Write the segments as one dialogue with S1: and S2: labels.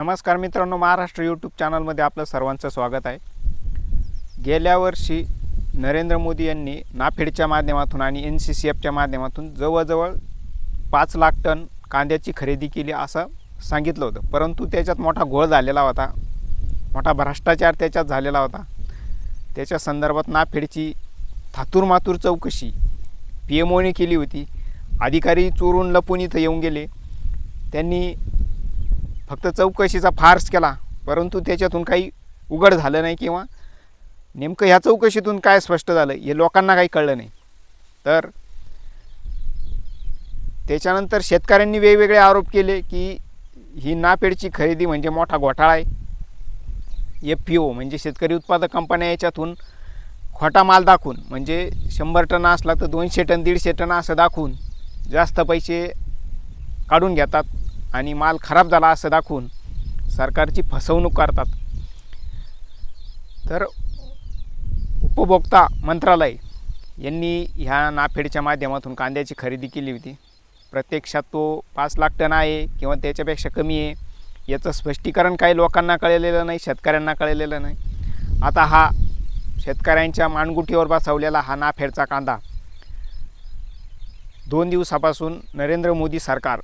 S1: नमस्कार मित्रांनो महाराष्ट्र यूट्यूब चॅनलमध्ये आपलं सर्वांचं स्वागत आहे. गेल्या वर्षी नरेंद्र मोदी यांनी नाफेडच्या माध्यमातून आणि एन सी सी एफच्या माध्यमातून जवळजवळ पाच लाख टन कांद्याची खरेदी केली असं सांगितलं होतं. परंतु त्याच्यात मोठा घोळ झालेला होता मोठा भ्रष्टाचार त्याच्यात झालेला होता. त्याच्या संदर्भात नाफेडची थातूरमातूर चौकशी पी एम ओने केली होती. अधिकारी चोरून लपून इथं येऊन गेले. त्यांनी फक्त चौकशीचा फार्स केला परंतु त्याच्यातून काही उघड झालं नाही किंवा नेमकं ह्या चौकशीतून काय स्पष्ट झालं हे लोकांना काही कळलं नाही. तर त्याच्यानंतर शेतकऱ्यांनी वेगवेगळे आरोप केले की ही नापेडची खरेदी म्हणजे मोठा घोटाळा आहे. एफ पी ओ म्हणजे शेतकरी उत्पादक कंपन्या याच्यातून खोटा माल दाखवून म्हणजे शंभर टन असला तर दोनशे टन दीडशे टन असं दाखवून जास्त पैसे काढून घेतात. आणि माल खराब झाला असं दाखवून सरकारची फसवणूक करतात. तर उपभोक्ता मंत्रालय यांनी ह्या नाफेडच्या माध्यमातून कांद्याची खरेदी केली होती. प्रत्यक्षात तो पाच लाख टन आहे किंवा त्याच्यापेक्षा कमी आहे. याचं स्पष्टीकरण काही लोकांना कळलेलं नाही शेतकऱ्यांना कळलेलं नाही. आता हा शेतकऱ्यांच्या मानगुटीवर बसवलेला हा नाफेडचा कांदा. दोन दिवसापासून नरेंद्र मोदी सरकार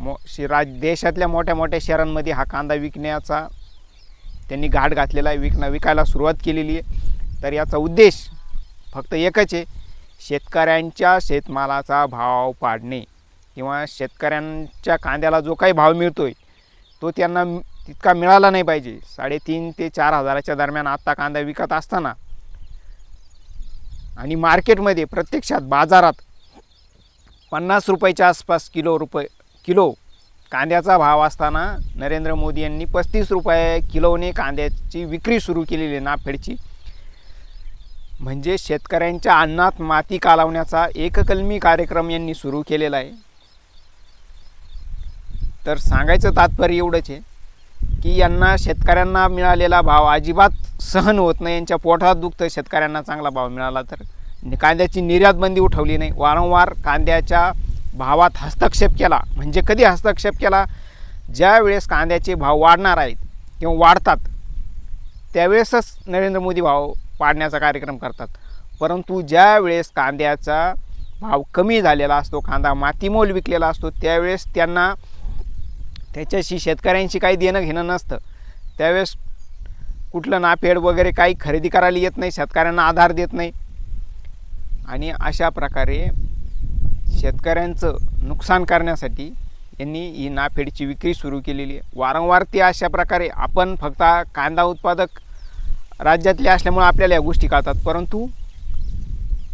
S1: मो शि राज देशातल्या मोठ्या मोठ्या शहरांमध्ये हा कांदा विकण्याचा त्यांनी घाट घातलेला आहे विकणं विकायला सुरुवात केलेली आहे. तर याचा उद्देश फक्त एकच आहे शेतकऱ्यांच्या शेतमालाचा भाव पाडणे. किंवा शेतकऱ्यांच्या कांद्याला जो काही भाव मिळतो आहे तो त्यांना तितका मिळाला नाही पाहिजे. साडेतीन ते चार हजाराच्या दरम्यान आत्ता कांदा विकत असताना आणि मार्केटमध्ये प्रत्यक्षात बाजारात पन्नास रुपयाच्या आसपास किलो रुपये किलो. कांद्याचा भाव असताना नरेंद्र मोदी यांनी पस्तीस रुपये किलोने कांद्याची विक्री सुरू केलेली आहे नाफेडची. म्हणजे शेतकऱ्यांच्या अन्नात माती कालावण्याचा एककलमी कार्यक्रम यांनी सुरू केलेला आहे. तर सांगायचं तात्पर्य एवढंच आहे की यांना शेतकऱ्यांना मिळालेला भाव अजिबात सहन होत नाही. यांच्या पोटात दुखतं शेतकऱ्यांना चांगला भाव मिळाला तर. कांद्याची निर्यातबंदी उठवली नाही. वारंवार कांद्याच्या भावात हस्तक्षेप केला. म्हणजे कधी हस्तक्षेप केला? ज्या वेळेस कांद्याचे भाव वाढणार आहेत किंवा वाढतात त्यावेळेसच नरेंद्र मोदी भाव पाडण्याचा कार्यक्रम करतात. परंतु ज्या वेळेस कांद्याचा भाव कमी झालेला असतो कांदा मातीमोल विकलेला असतो त्यावेळेस त्यांना त्याच्याशी शेतकऱ्यांशी काही देणं घेणं नसतं. त्यावेळेस कुठलं नाफेड वगैरे काही खरेदी करायला येत नाही शेतकऱ्यांना आधार देत नाही. आणि अशा प्रकारे शेतकऱ्यांचं नुकसान करण्यासाठी यांनी ही नाफेडची विक्री सुरू केलेली आहे. वारंवार ते अशा प्रकारे आपण फक्त कांदा उत्पादक राज्यातले असल्यामुळे आपल्याला या गोष्टी कळतात. परंतु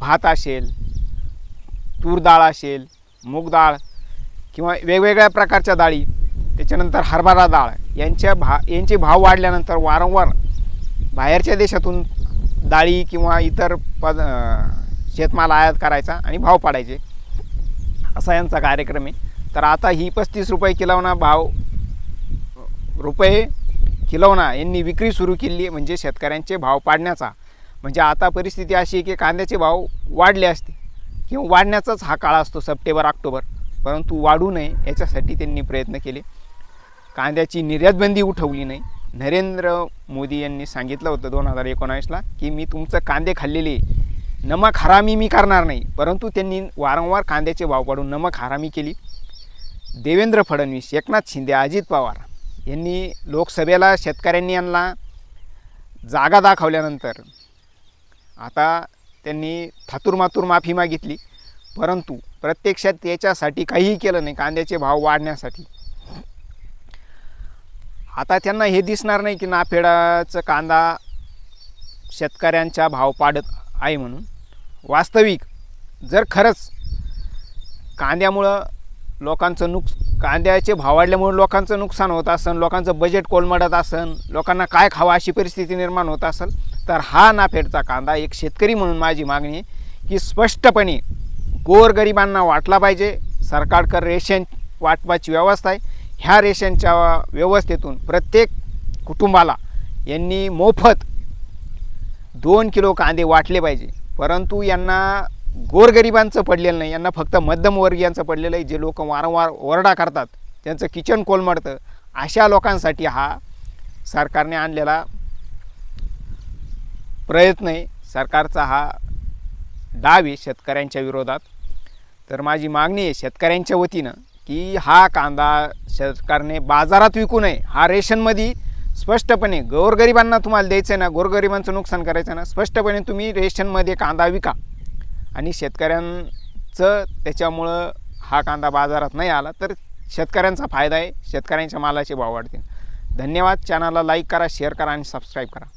S1: भात असेल तूर डाळ असेल मूग डाळ किंवा वेगवेगळ्या प्रकारच्या डाळी त्याच्यानंतर हरभरा डाळ यांच्या भा यांचे भाव वाढल्यानंतर वारंवार बाहेरच्या देशातून डाळी किंवा इतर पद शेतमाल आयात करायचा आणि भाव पाडायचे. असा यांचा कार्यक्रम आहे. तर आता ही पस्तीस रुपये किलोना भाव रुपये किलोना यांनी विक्री सुरू केली आहे म्हणजे शेतकऱ्यांचे भाव पाडण्याचा. म्हणजे आता परिस्थिती अशी आहे की कांद्याचे भाव वाढले असते. किंवा वाढण्याचाच हा काळ असतो सप्टेंबर ऑक्टोबर. परंतु वाढू नये याच्यासाठी त्यांनी प्रयत्न केले. कांद्याची निर्यातबंदी उठवली नाही. नरेंद्र मोदी यांनी सांगितलं होतं दोन हजार एकोणावीसला की मी तुमचं कांदे खाल्लेले नमक हरामी मी करणार नाही. परंतु त्यांनी वारंवार कांद्याचे भाव पाडून नमक हरामी केली. देवेंद्र फडणवीस एकनाथ शिंदे अजित पवार यांनी लोकसभेला शेतकऱ्यांनी यांना जागा दाखवल्यानंतर आता त्यांनी थातूरमातूर माफी मागितली. परंतु प्रत्यक्षात त्याच्यासाठी काहीही केलं नाही कांद्याचे भाव वाढण्यासाठी. आता त्यांना हे दिसणार नाही की नाफेडाचं कांदा शेतकऱ्यांचा भाव पाडत आहे म्हणून. वास्तविक जर खरंच कांद्यामुळं लोकांचं नुक कांद्याचे भाव वाढल्यामुळे लोकांचं नुकसान होत असेल लोकांचं बजेट कोलमडत असेल लोकांना काय खावं अशी परिस्थिती निर्माण होत असेल तर हा नाफेडचा कांदा एक शेतकरी म्हणून माझी मागणी आहे की स्पष्टपणे गोरगरिबांना वाटला पाहिजे. सरकारकर रेशन वाटपाची व्यवस्था आहे. ह्या रेशनच्या व्यवस्थेतून प्रत्येक कुटुंबाला यांनी मोफत दोन किलो कांदे वाटले पाहिजे. परंतु यांना गोरगरिबांचं पडलेलं नाही. यांना फक्त मध्यमवर्गीयांचं पडलेलं आहे. जे लोक वारंवार ओरडा करतात. त्यांचं किचन कोलमडतं. अशा लोकांसाठी हा सरकारने आणलेला प्रयत्न आहे. सरकारचा हा डाव आहे शेतकऱ्यांच्या विरोधात. तर माझी मागणी आहे शेतकऱ्यांच्या वतीनं की हा कांदा सरकारने बाजारात विकू नये. हा रेशनमध्ये स्पष्टपणे गोरगरिबांना तुम्हाला द्यायचं आहे ना गोरगरिबांचं नुकसान करायचं आहे ना स्पष्टपणे तुम्ही रेशनमध्ये कांदा विका. आणि शेतकऱ्यांचं त्याच्यामुळं हा कांदा बाजारात नाही आला तर शेतकऱ्यांचा फायदा आहे शेतकऱ्यांच्या मालाचे भाव वाढतील. धन्यवाद. चॅनलला लाईक करा शेअर करा आणि सबस्क्राईब करा.